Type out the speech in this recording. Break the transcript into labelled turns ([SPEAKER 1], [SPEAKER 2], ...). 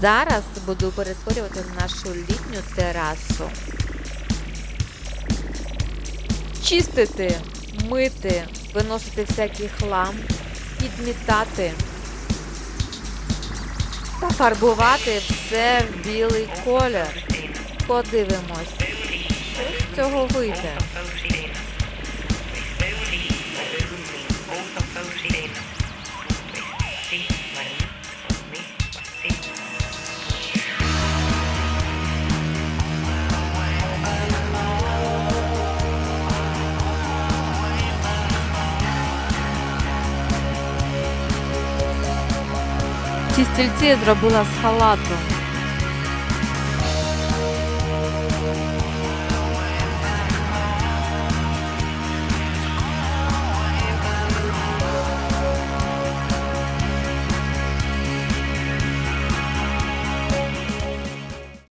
[SPEAKER 1] Зараз буду перетворювати нашу літню терасу. Чистити, мити, виносити всякий хлам, підмітати та фарбувати все в білий колір. Подивимось, що з цього вийде. Ці стільці я зробила з халату.